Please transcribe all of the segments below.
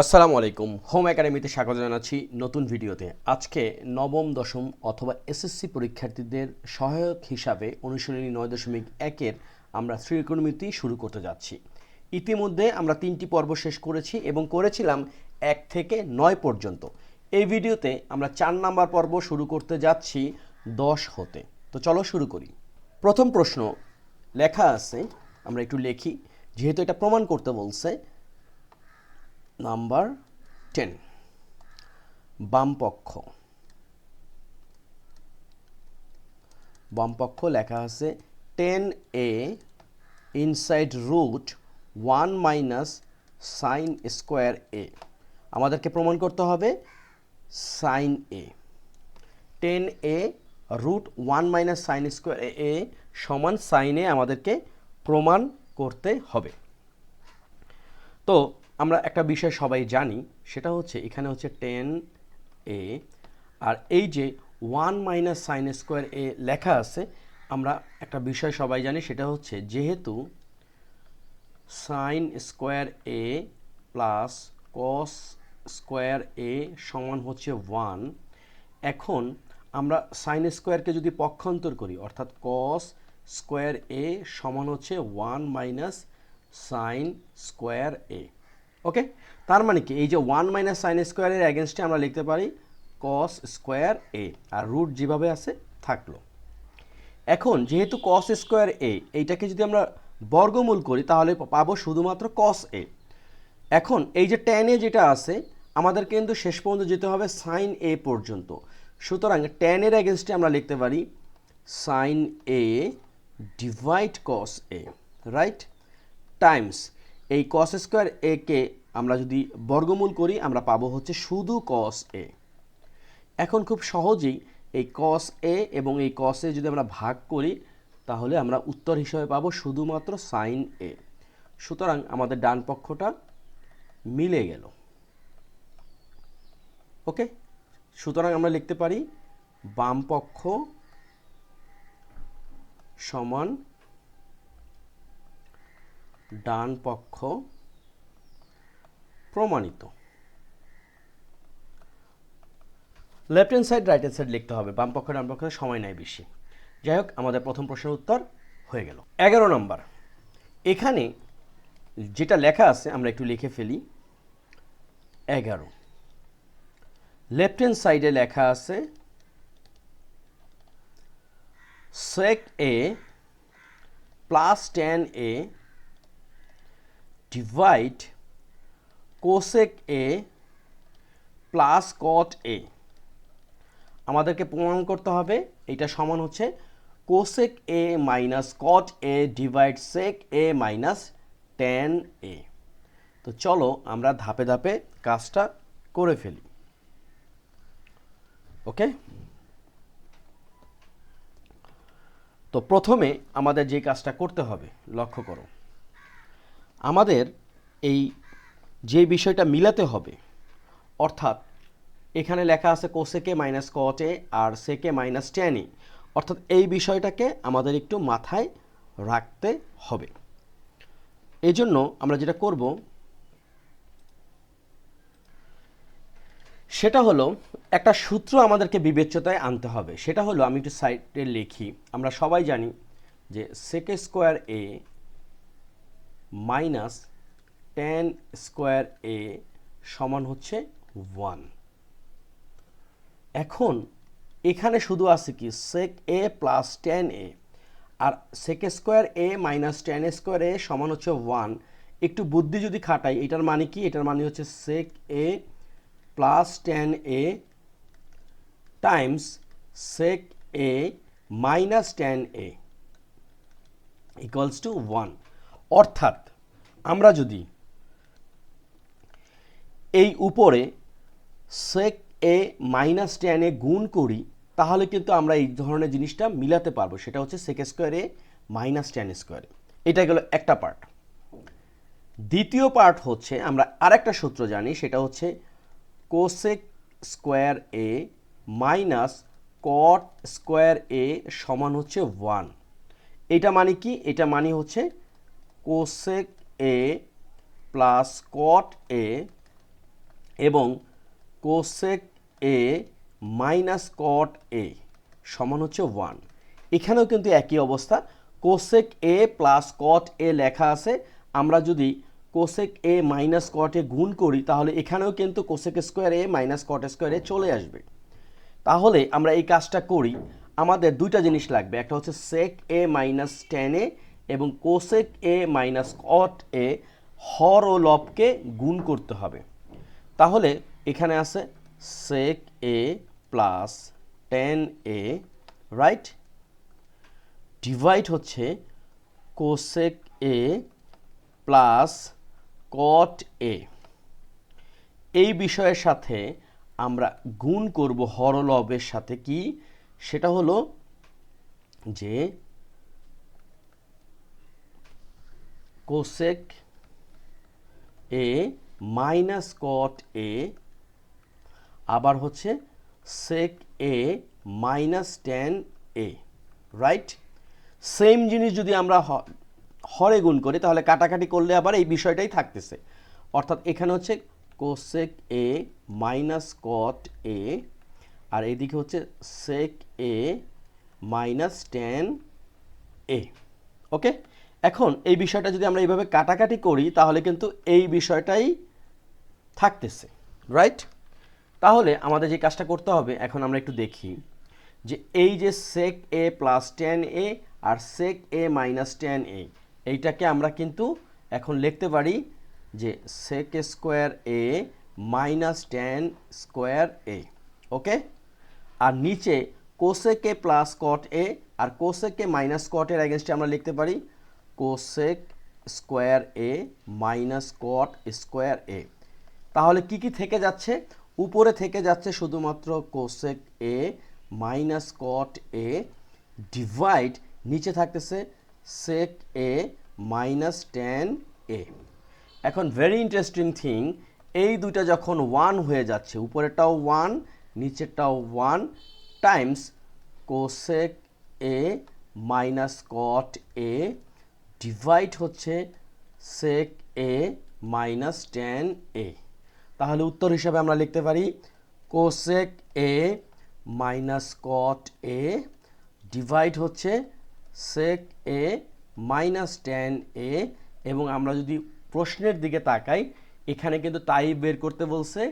আসসালামু আলাইকুম। হোম একাডেমিতে স্বাগত জানাচ্ছি নতুন ভিডিওতে। আজকে নবম, দশম অথবা এসএসসি পরীক্ষার্থীদের সহায়ক হিসাবে অনুশীলনী নয় দশমিক একের আমরা ত্রিকোণমিতি শুরু করতে যাচ্ছি। ইতিমধ্যে আমরা তিনটি পর্ব শেষ করেছি এবং করেছিলাম এক থেকে নয় পর্যন্ত। এই ভিডিওতে আমরা চার নাম্বার পর্ব শুরু করতে যাচ্ছি দশ হতে। তো চলো শুরু করি। প্রথম প্রশ্ন লেখা আছে, আমরা একটু লিখি। যেহেতু এটা প্রমাণ করতে বলছে নাম্বার টেন, বামপক্ষ। বামপক্ষ লেখা আছে tan A inside root one minus sine square A আমাদেরকে প্রমাণ করতে হবে sine A tan A root one minus sine square A সমান সাইনে আমাদেরকে প্রমাণ করতে হবে। তো আমরা একটা বিষয় সবাই জানি, সেটা হচ্ছে এখানে হচ্ছে টেন এ আর এই যে one minus sine square A লেখা আছে, আমরা একটা বিষয় সবাই জানি, সেটা হচ্ছে যেহেতু sine square A plus cos square A সমান হচ্ছে ওয়ান এখন আমরা সাইন স্কোয়ারকে যদি পক্ষান্তর করি, অর্থাৎ কস স্কোয়ার এ সমান হচ্ছে one minus sine square A okay তার মানে কি? এই যে ওয়ান মাইনাস সাইন স্কোয়ারের অ্যাগেনস্টে আমরা লিখতে পারি cos square A R root যেভাবে আছে, থাকল। এখন যেহেতু কস স্কোয়ার এ এইটাকে যদি আমরা বর্গমূল করি, তাহলে পাবো শুধুমাত্র কস এ এখন এই যে ট্যান এ যেটা আছে, আমাদের কিন্তু শেষ পর্যন্ত যেতে হবে সাইন এ পর্যন্ত। সুতরাং ট্যানের অ্যাগেনস্টে আমরা লিখতে পারি sine A divide cos A right times এই কস স্কোয়ার এ কে আমরা যদি বর্গমূল করি, আমরা পাবো হচ্ছে শুধু কস এ এখন খুব সহজেই এই কস এ এবং এই কস এ যদি আমরা ভাগ করি, তাহলে আমরা উত্তর হিসেবে পাবো শুধুমাত্র সাইন এ সুতরাং আমাদের ডান পক্ষটা মিলে গেল। ওকে? সুতরাং আমরা লিখতে পারি বাম পক্ষ সমান ডান পক্ষ প্রমাণিত। Left hand side right hand side লিখতে হবে। বাম পক্ষ, ডান পক্ষে সময় নেয় বেশি। যাই হোক, আমাদের প্রথম প্রশ্নের উত্তর হয়ে গেল। এগারো নম্বর। এখানে যেটা লেখা আছে, আমরা একটু লিখে ফেলি। এগারো। লেফট হ্যান্ড সাইডে লেখা আছে sec A plus tan A divide cosec A plus cot A আমাদেরকে প্রমাণ করতে হবে এটা সমান হচ্ছে cosec A minus cot A divide sec A minus tan A তো চলো আমরা ধাপে ধাপে কাজটা করে ফেলি। ওকে? তো প্রথমে আমাদের যে কাজটা করতে হবে, লক্ষ্য করো। আমাদের এই যে বিষয়টা মিলাতে হবে, অর্থাৎ এখানে লেখা আছে কোসেকে মাইনাস কটে আর সেকে মাইনাস টেনে অর্থাৎ এই বিষয়টাকে আমাদের একটু মাথায় রাখতে হবে। এই জন্য আমরা যেটা করব, সেটা হলো একটা সূত্র আমাদেরকে বিবেচ্যতায় আনতে হবে। সেটা হলো আমি একটু সাইডে লিখি। আমরা সবাই জানি যে সেকে square A minus tan square A সমান হচ্ছে ওয়ান এখন এখানে শুধু আছে কি sec A plus tan A R sec square A minus tan square A সমান হচ্ছে ওয়ান একটু বুদ্ধি যদি খাটাই, এটার মানে কি? এটার মানে হচ্ছে sec A plus tan A times sec A minus tan A equals to one অর্থাৎ আমরা যদি এই উপরে সেক এ মাইনাস টেনে গুণ করি, তাহলে কিন্তু আমরা এই ধরনের জিনিসটা মিলাতে পারব। সেটা হচ্ছে সেক স্কোয়ারে মাইনাস টেন স্কোয়ারে এটা গেল একটা পার্ট দ্বিতীয় পার্ট হচ্ছে, আমরা আরেকটা সূত্র জানি, সেটা হচ্ছে cosec square A minus cot square A সমান হচ্ছে ওয়ান এটা মানে কি? এটা মানে হচ্ছে কোসেক এ প্লাস কট এ এবং কোসেক এ মাইনাস কট এ সমান হচ্ছে ওয়ান এখানেও কিন্তু একই অবস্থা। কোসেক এ প্লাস কট এ লেখা আছে। আমরা যদি কোসেক এ মাইনাস কট এ গুণ করি, তাহলে এখানেও কিন্তু cosec square A minus cot square চলে আসবে। তাহলে আমরা এই কাজটা করি। আমাদের দুইটা জিনিস লাগবে। একটা হচ্ছে সেক এ মাইনাস টেন এ এবং কোসেক এ মাইনাস কট এ হর ও লবকে গুণ করতে হবে। তাহলে এখানে আছে sec A plus tan A right divide হচ্ছে cosec A plus cot A এই বিষয়ের সাথে আমরা গুণ করব হরলবের সাথে কি? সেটা হলো যে cosec A minus cot A আবার হচ্ছে sec A minus tan A right same জিনিস যদি আমরা হরে গুণ করি, তাহলে কাটাকাটি করলে আবার এই বিষয়টাই থাকতেছে। অর্থাৎ এখানে হচ্ছে cosec A minus cot A আর এদিকে হচ্ছে সেক এ মাইনাস টেন এ ওকে এখন এই বিষয়টা যদি আমরা এইভাবে কাটাকাটি করি, তাহলে কিন্তু এই বিষয়টাই থাকতেছে রাইট তাহলে আমাদের যে কাজটা করতে হবে, এখন আমরা একটু দেখি যে এই যে sec A plus tan A R sec A minus tan A এইটাকে আমরা কিন্তু এখন লিখতে পারি যে sec squared A minus tan squared A okay আর নিচে কোসেক প্লাস কট এ আর কোসেক মাইনাস কট এর অ্যাগেনস্টে আমরা লিখতে পারি cosec squared A minus cot squared A তাহলে কি কি থেকে যাচ্ছে? উপরে থেকে যাচ্ছে শুধুমাত্র cosec A minus cot A divide নিচে থাকতেছে সেক এ মাইনাস টেন এ এখন ভেরি ইন্টারেস্টিং থিং এই দুইটা যখন ওয়ান হয়ে যাচ্ছে, উপরেরটাও one নিচেরটাও one times cosec A minus cot A divide হচ্ছে সেক এ মাইনাস টেন এ তাহলে উত্তর হিসাবে আমরা লিখতে পারি cosec A minus cot A divide হচ্ছে সেক এ মাইনাস টেন এ এবং আমরা যদি প্রশ্নের দিকে তাকাই, এখানে কিন্তু তাই বের করতে বলছে,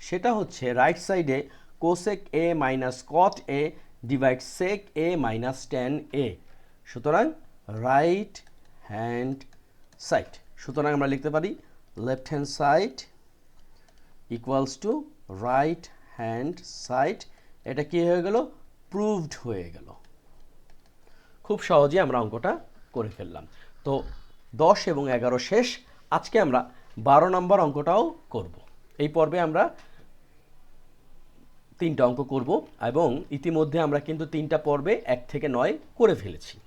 সেটা হচ্ছে রাইট সাইডে cosec A minus cot A divide sec A minus tan A সুতরাং রাইট হ্যান্ড সাইড সুতরাং আমরা লিখতে পারি left hand side equals to right hand side এটা কি হয়ে গেল? প্রুভড হয়ে গেল। খুব সহজে আমরা অঙ্কটা করে ফেললাম। তো দশ এবং এগারো শেষ। আজকে আমরা বারো নম্বর অঙ্কটাও করব। এই পর্বে আমরা তিনটা অঙ্ক করব এবং ইতিমধ্যে আমরা কিন্তু তিনটা পর্বে এক থেকে নয় করে ফেলেছি।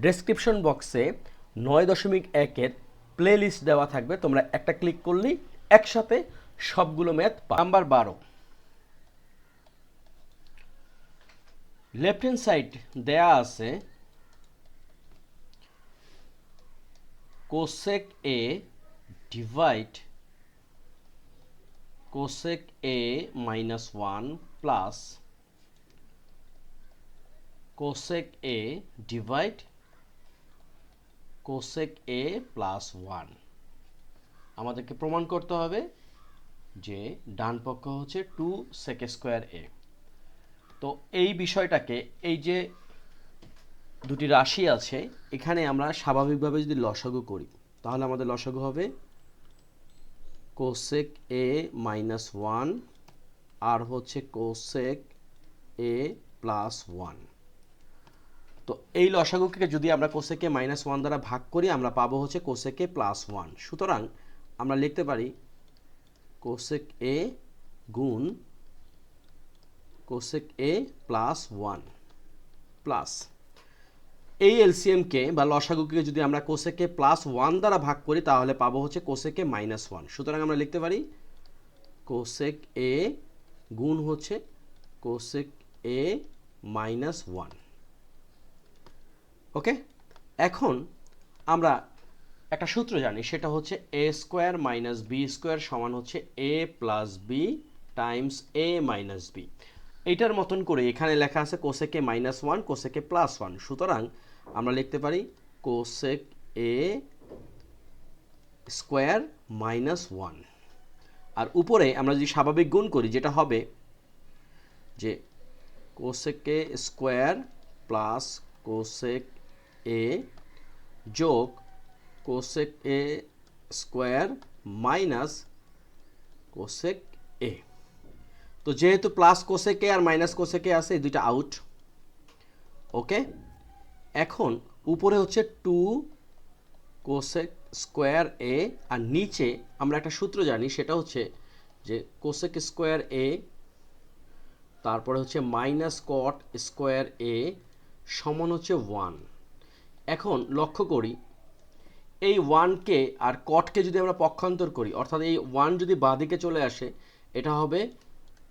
ডেসক্রিপশন বক্সে নয় দশমিক একের প্লে লিস্ট দেওয়া থাকবে। তোমরা একটা ক্লিক করলেই একসাথে সবগুলো ম্যাথ নাম্বার বারো। লেফট হ্যান্ড সাইড দেয়া আছে cosec A divide cosec A minus 1 plus cosec A divide cosec A plus 1 আমাদেরকে প্রমাণ করতে হবে যে ডান পক্ষ হচ্ছে টু সেক স্কোয়ার এ তো এই বিষয়টাকে, এই যে দুটি রাশি আছে, এখানে আমরা স্বাভাবিকভাবে যদি লসাগু করি, তাহলে আমাদের লসাগু হবে কোসেক এ মাইনাস ওয়ান আর হচ্ছে কোসেক এ প্লাস ওয়ান তো এই লসাগুকে যদি আমরা কোসেকে মাইনাস ওয়ান দ্বারা ভাগ করি, আমরা পাবো হচ্ছে কোসেকে প্লাস ওয়ান সুতরাং আমরা লিখতে পারি কোসেক এ গুণ cosec A plus one plus এই এলসিএমকে বা লসাগুকে যদি আমরা কোসেকে প্লাস ওয়ান দ্বারা ভাগ করি, তাহলে পাবো হচ্ছে কোসেকে মাইনাস ওয়ান সুতরাং আমরা লিখতে পারি কোসেক এ গুণ হচ্ছে cosec A minus one okay? এখন আমরা একটা সূত্র জানি, সেটা হচ্ছে A squared minus B squared সমান হচ্ছে A plus B times A minus B এইটার মতন করে এখানে লেখা আছে cosec minus one cosec plus one সুতরাং আমরা লিখতে পারি cosec A squared minus one আর উপরে আমরা যদি স্বাভাবিক গুণ করি, যেটা হবে যে cosec square plus cosec A যোগ cosec A squared minus cosec A. তো যেহেতু প্লাস কোসেকে আর মাইনাস কোসেকে আছে, এই দুইটা আউট। ওকে? এখন উপরে হচ্ছে টু কোসেক স্কোয়ার এ, আর নিচে আমরা একটা সূত্র জানি, সেটা হচ্ছে যে কোসেক স্কোয়ার এ, তারপরে হচ্ছে মাইনাস কট স্কোয়ার এ সমান হচ্ছে ওয়ান এখন লক্ষ্য করি, এই ওয়ানকে আর কটকে যদি আমরা পক্ষান্তর করি, অর্থাৎ এই ওয়ান যদি বাঁদিকে চলে আসে, এটা হবে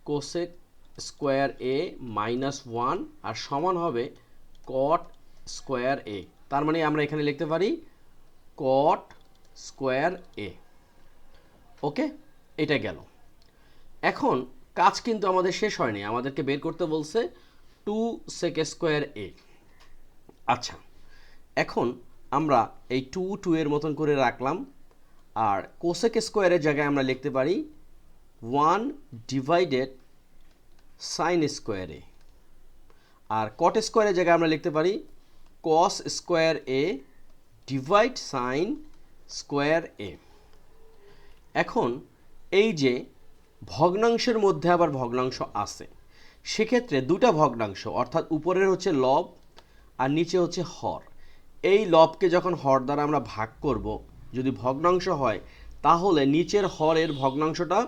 cosec squared A minus one আর সমান হবে কট স্কোয়ার এ তার মানে আমরা এখানে লিখতে পারি কট স্কোয়ার এ ওকে? এটা গেল। এখন কাজ কিন্তু আমাদের শেষ হয়নি, আমাদেরকে বের করতে বলছে টু সেক স্কোয়ার এ আচ্ছা। এখন আমরা এই টু টু এর মতন করে রাখলাম, আর কোসেক স্কোয়ারের জায়গায় আমরা লিখতে পারি ওয়ান ডিভাইডেড সাইন স্কোয়ারে আর কট স্কোয়ারের জায়গায় আমরা লিখতে পারি cos squared A divide sine squared A. এখন এই যে ভগ্নাংশের মধ্যে আবার ভগ্নাংশ আছে, সেক্ষেত্রে দুটা ভগ্নাংশ, অর্থাৎ উপরের হচ্ছে লব আর নিচে হচ্ছে হর। এই লবকে যখন হর দ্বারা আমরা ভাগ করব, যদি ভগ্নাংশ হয়, তাহলে নিচের হরের ভগ্নাংশটা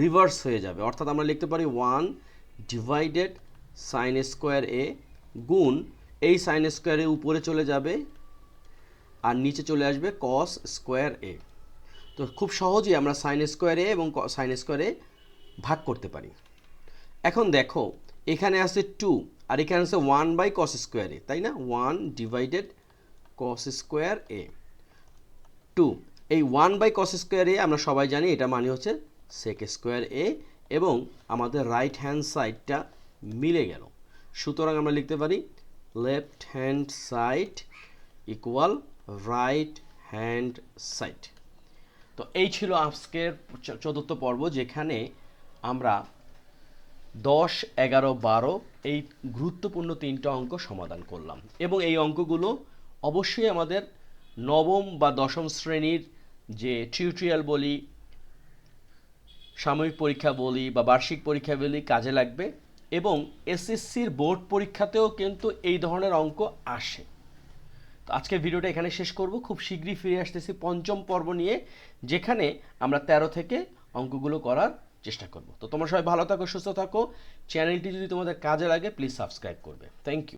রিভার্স হয়ে যাবে। অর্থাৎ আমরা লিখতে পারি one divided sine squared A গুণ এই সাইন স্কোয়ারে উপরে চলে যাবে আর নিচে চলে আসবে কস স্কোয়ার এ তো খুব সহজেই আমরা সাইন স্কোয়ার এবং সাইন স্কোয়ার ভাগ করতে পারি। এখন দেখো, এখানে আছে টু আর এখানে আছে ওয়ান বাই কস স্কোয়ারে তাই না? One divided cos squared A to এই one by cos squared A আমরা সবাই জানি এটা মানে হচ্ছে সেক স্কোয়ার এ এবং আমাদের রাইট হ্যান্ড সাইডটা মিলে গেল। সুতরাং আমরা লিখতে পারি left hand side equal right hand side তো এই ছিল আজকের চতুর্থ পর্ব যেখানে আমরা দশ, এগারো, বারো এই গুরুত্বপূর্ণ তিনটা অঙ্ক সমাধান করলাম এবং এই অঙ্কগুলো অবশ্যই আমাদের নবম বা দশম শ্রেণির যে টিউটোরিয়াল বলি, সাময়িক পরীক্ষা বলি বা বার্ষিক পরীক্ষা বলি কাজে লাগবে এবং এসএসসির বোর্ড পরীক্ষাতেও কিন্তু এই ধরনের অঙ্ক আসে। তো আজকের ভিডিওটা এখানে শেষ করব। খুব শীঘ্রই ফিরে আসতেছি পঞ্চম পর্ব নিয়ে, যেখানে আমরা ১৩ থেকে অঙ্কগুলো করার চেষ্টা করব। তো তোমরা সবাই ভালো থাকো, সুস্থ থাকো। চ্যানেলটি যদি তোমাদের কাজে লাগে প্লিজ সাবস্ক্রাইব করবে। Thank you